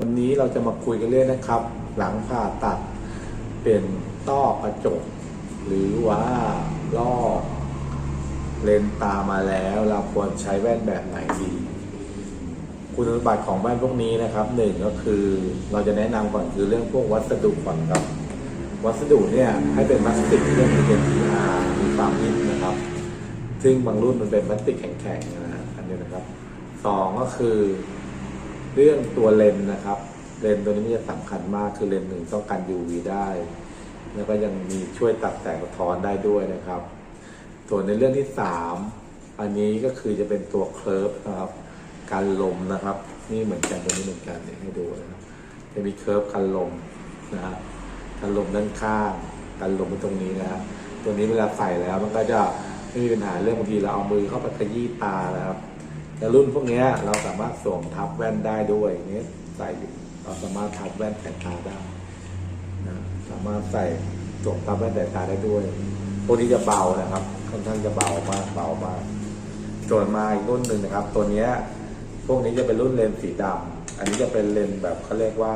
วันนี้เราจะมาคุยกันเรื่องนะครับ หลังผ่าตัดเป็นต้อกระจก หรือว่าลอกเลนตามาแล้วเราควรใช้แว่นแบบไหนดีคุณสมบัติของแว่นพวกนี้นะครับหนึ่งก็คือเราจะแนะนำก่อนคือเรื่องพวกวัสดุก่อนครับ วัสดุเนี่ยให้เป็นพลาสติกที่มีเป็น PR มีความนิ่มนะครับ ซึ่งบางรุ่นมันเป็นพลาสติกแข็งๆนะฮะอันนี้นะครับสองก็คือ เรื่องตัวเลนนะครับ เลนตัวนี้มันจะสำคัญมากคือเลนหนึ่งต้องกัน UV ได้ แล้วก็ยังมีช่วยตัดแสงสะท้อนได้ด้วยนะครับ ส่วนในเรื่องที่สามอันนี้ก็คือจะเป็นตัวเคลิร์ฟนะครับการลมนะครับ นี่เหมือนกันตัวนี้เหมือนกันเนี่ยให้ดูนะครับจะมีเคลิร์ฟกันลมนะฮะกันลมด้านข้างกันลมตรงนี้นะครับตัวนี้เวลาใส่แล้วมันก็จะไม่มีปัญหาเรื่องบางทีเราเอามือเข้าไปขยี้ตานะครับ แต่รุ่นพวกนี้เราสามารถสวมทับแว่นได้ด้วยนี้ใส่เราสามารถทับแว่นสายตาได้นะสามารถใส่สวมทับแว่นสายตาได้ด้วยพวกนี้จะเบานะครับ ค่อนข้างจะเบามากเบามากส่วนมาอีกรุ่นหนึ่งนะครับ ตัวนี้พวกนี้จะเป็นรุ่นเลนส์สีดำอันนี้จะเป็นเลนส์แบบเขาเรียกว่า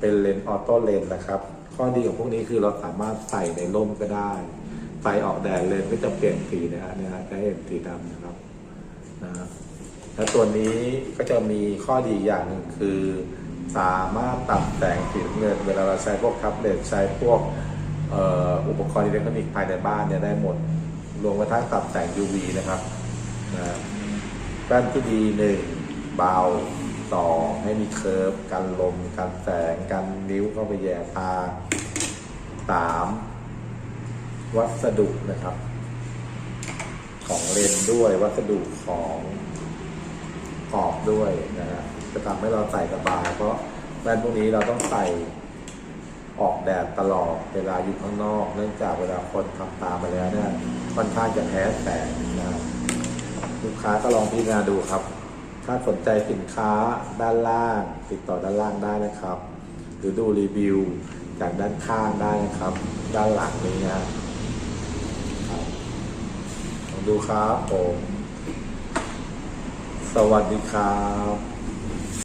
เป็นเลนส์ออโต้เลนส์นะครับ ข้อดีของพวกนี้คือเราสามารถใส่ในร่มก็ได้ใส่ออกแดดเลนส์ก็จะเปลี่ยนสีนะฮะเนี่ยจะเห็นสีดำนะครับนะฮะ และตัวนี้ก็จะมีข้อดีอย่างหนึ่งคือ สามารถตัดแสงสีน้ำเงินเวลาเราใช้พวกแท็บเล็ตใช้พวกอุปกรณ์อิเล็กทรอนิกส์ภายในบ้านเนี่ยได้หมด รวมกระทั่งตัดแสง UV นะครับนะแว่นที่ดีหนึ่งเบาสองให้มีเคอร์ฟกันลมกันแสงกันนิ้วเข้าไปแย่ตาสามวัสดุนะครับ ของเลนด้วยวัสดุของ กรอบด้วยนะฮะจะทำให้เราใส่สบายเพราะแว่นพวกนี้เราต้องใส่ออกแดดตลอดเวลาอยู่ข้างนอก เนื่องจากเวลาคนทำตามาแล้วเนี่ยค่อนข้างจะแพ้แสงนะลูกค้าก็ลองพิจารณาดูครับ ถ้าสนใจสินค้าด้านล่าง ติดต่อด้านล่างได้นะครับ หรือดูรีวิวจากด้านข้างได้นะครับ ด้านหลังนี้นะครับลองดูครับผม สวัสดีครับ